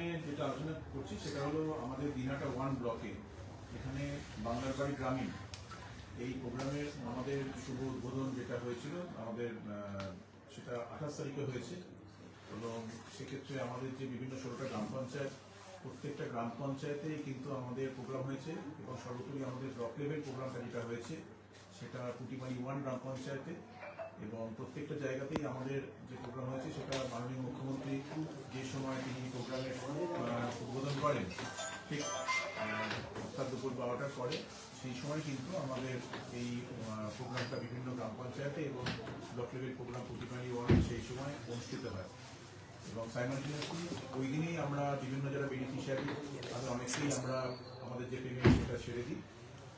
এখানে যেটা আলোচনা করছি সেটা হলো আমাদের দিনহাটা ওয়ান ব্লকে এখানে বাংলার বাড়ি গ্রামীণ। এই প্রোগ্রামের আমাদের শুভ উদ্বোধন যেটা হয়েছিল, আমাদের সেটা আঠাশ তারিখে হয়েছে। এবং সেক্ষেত্রে আমাদের যে বিভিন্ন ষোলোটা গ্রাম পঞ্চায়েত, প্রত্যেকটা গ্রাম পঞ্চায়েতেই কিন্তু আমাদের প্রোগ্রাম হয়েছে এবং সর্বোপরি আমাদের ব্লক লেভেল প্রোগ্রামটা যেটা হয়েছে, সেটা পুটিমারি ওয়ান গ্রাম পঞ্চায়েতে। এবং প্রত্যেকটা জায়গাতেই আমাদের যে প্রোগ্রাম হয়েছে সেটা মাননীয় মুখ্যমন্ত্রী যে সময় তিনি প্রোগ্রামের উদ্বোধন করেন, ঠিক অর্থাৎ দুপুর বারোটার পরে, সেই সময় কিন্তু আমাদের এই প্রোগ্রামটা বিভিন্ন গ্রাম পঞ্চায়েতে এবং ব্লক লেভেল প্রোগ্রাম প্রতিমারি সেই সময় অনুষ্ঠিত হয়। এবং সাইমালটেনিয়াসলি ওই দিনেই আমরা বিভিন্ন যারা বেনিফিশিয়ারি তাদের অনেকেই আমরা আমাদের যে পেমেন্ট সেটা ছেড়ে দিই।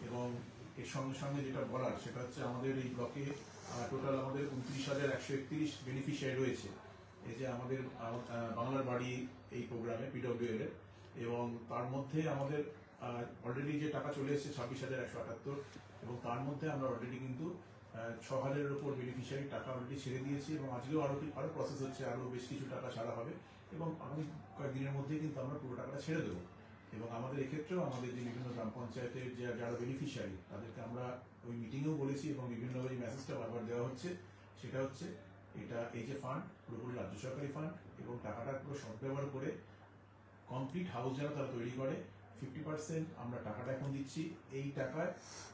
এবং এর সঙ্গে সঙ্গে যেটা বলার, সেটা হচ্ছে আমাদের এই ব্লকে টোটাল আমাদের উনত্রিশ হাজার একশো একত্রিশ বেনিফিশিয়ারি রয়েছে। এই যে আমাদের বাংলার বাড়ি এই প্রোগ্রামে পিডব্লিউ এর এবং তার মধ্যে আমাদের অলরেডি যে টাকা চলে এসেছে ছাব্বিশ হাজার একশো আটাত্তর, এবং তার মধ্যে আমরা অলরেডি কিন্তু ছ হাজারের উপর বেনিফিশিয়ারি টাকা অলরেডি ছেড়ে দিয়েছি, এবং আজকেও আরও কি- আরও প্রসেস হচ্ছে আরও বেশ কিছু টাকা ছাড়া হবে। এবং আগামী কয়েকদিনের মধ্যেই কিন্তু আমরা পুরো টাকাটা ছেড়ে দেবো। এবং আমাদের এক্ষেত্রেও আমাদের যে বিভিন্ন গ্রাম পঞ্চায়েতের যে যারা বেনিফিশিয়ারি তাদেরকে আমরা ওই মিটিংয়েও বলেছি এবং বিভিন্ন ওই মেসেজটা বারবার দেওয়া হচ্ছে। সেটা হচ্ছে, এটা এই যে ফান্ড পুরোপুরি রাজ্য সরকারি ফান্ড এবং টাকাটা পুরো সদ্ব্যবহার করে কমপ্লিট হাউস যারা তারা তৈরি করে ফিফটি পার্সেন্ট আমরা টাকাটা এখন দিচ্ছি। এই টাকায়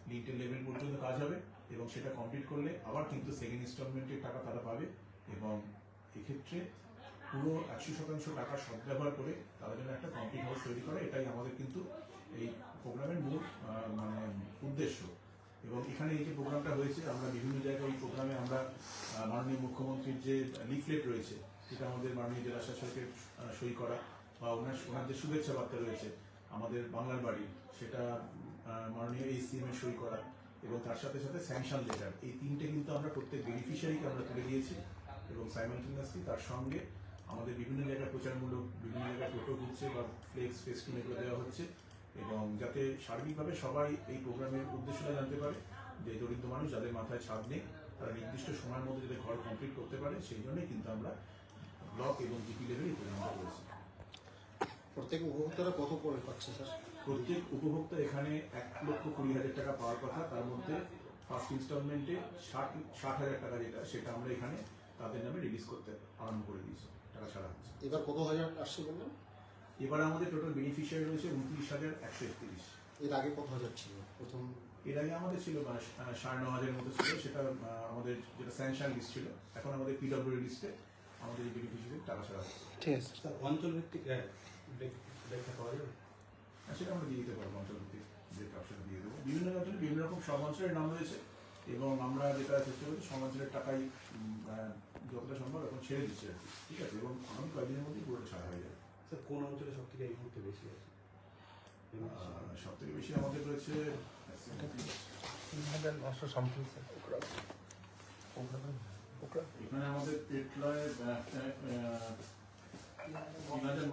লিন্টের লেভেল পর্যন্ত কাজ হবে এবং সেটা কমপ্লিট করলে আবার কিন্তু সেকেন্ড ইনস্টলমেন্টের টাকা তারা পাবে এবং এক্ষেত্রে পুরো একশো শতাংশ টাকা সদ্ব্যবহার করে তারা যেন একটা কমপ্লিট হাউস তৈরি করে, এটাই আমাদের কিন্তু এই প্রোগ্রামের মূল মানে উদ্দেশ্য। এবং এখানে এই যে প্রোগ্রামটা হয়েছে, আমরা বিভিন্ন জায়গায় এই প্রোগ্রামে আমরা মাননীয় মুখ্যমন্ত্রীর যে লিফলেট রয়েছে, সেটা আমাদের মাননীয় জেলা শাসকের সই করা বা ওনার ওনার যে শুভেচ্ছা বার্তা রয়েছে আমাদের বাংলার বাড়ি, সেটা মাননীয় এই এর সই করা এবং তার সাথে সাথে স্যাংশন লেটার এই তিনটে কিন্তু আমরা প্রত্যেক বেনিফিশিয়ারিকে আমরা তুলে দিয়েছি এবং সাইমালটেনিয়াসলি তার সঙ্গে আমাদের বিভিন্ন জায়গায় প্রচারমূলক বিভিন্ন জায়গায় টোটো ঘুরছে বা ফ্লেক্স ফেস্টুন এগুলো দেওয়া হচ্ছে। এবং যাতে সার্বিকভাবে সবাই এই প্রোগ্রামের উদ্দেশ্যটা জানতে পারে যে দরিদ্র মানুষ যাদের মাথায় ছাদ নেই তারা নির্দিষ্ট সময়ের মধ্যে যাতে ঘর কমপ্লিট করতে পারে সেই জন্যই কিন্তু আমরা ব্লক এবং জিপি লেভেলে এই প্রোগ্রামটা করেছি। প্রত্যেক উপভোক্তারা কত করে পাচ্ছে স্যার? প্রত্যেক উপভোক্তা এখানে এক লক্ষ কুড়ি হাজার টাকা পাওয়ার কথা তার মধ্যে ফার্স্ট ইনস্টলমেন্টে ষাট ষাট হাজার টাকা যেটা সেটা আমরা এখানে তাদের নামে রিলিজ করতে আরম্ভ করে দিয়েছি। টাকা ছাড়া হচ্ছে। এবার কত হাজার আসছে বললেন এবার আমাদের টোটাল বেনিফিশিয়ারি রয়েছে উনত্রিশ হাজার একশো একত্রিশ। এর আগে কত হাজার ছিল? প্রথম এর আগে আমাদের ছিল সাড়ে ন হাজারের মতো ছিল সেটা আমাদের যেটা স্যাংশন লিস্ট ছিল। এখন আমাদের পিডব্লিউ লিস্টে আমাদের এই বেনিফিশিয়ারি টাকা ছাড়া হচ্ছে। ঠিক আছে। স্যার অঞ্চল ভিত্তিক ব্রেকটা পাওয়া যাবে? সেটা আমরা দিয়ে দিতে পারব অঞ্চলভিত্তিক যে অপশন দিয়ে দেবো। বিভিন্ন অঞ্চলে বিভিন্ন রকম সব অঞ্চলের নাম রয়েছে এবং আমরা যেটা চেষ্টা করছি সব অঞ্চলের টাকাই ছেড়ে দিচ্ছে আর কি ঠিক আছে এবং আমি কয়েকদিনের মধ্যেই পুরো ছাড়া হয়ে যাবে স্যার কোন অঞ্চলে সব থেকে এই মুহূর্তে বেশি আছে সব থেকে বেশি আমাদের রয়েছে তিন হাজার নশো সামথিং স্যার ওকরা ওকরা এখানে আমাদের পেটলায় তিন হাজার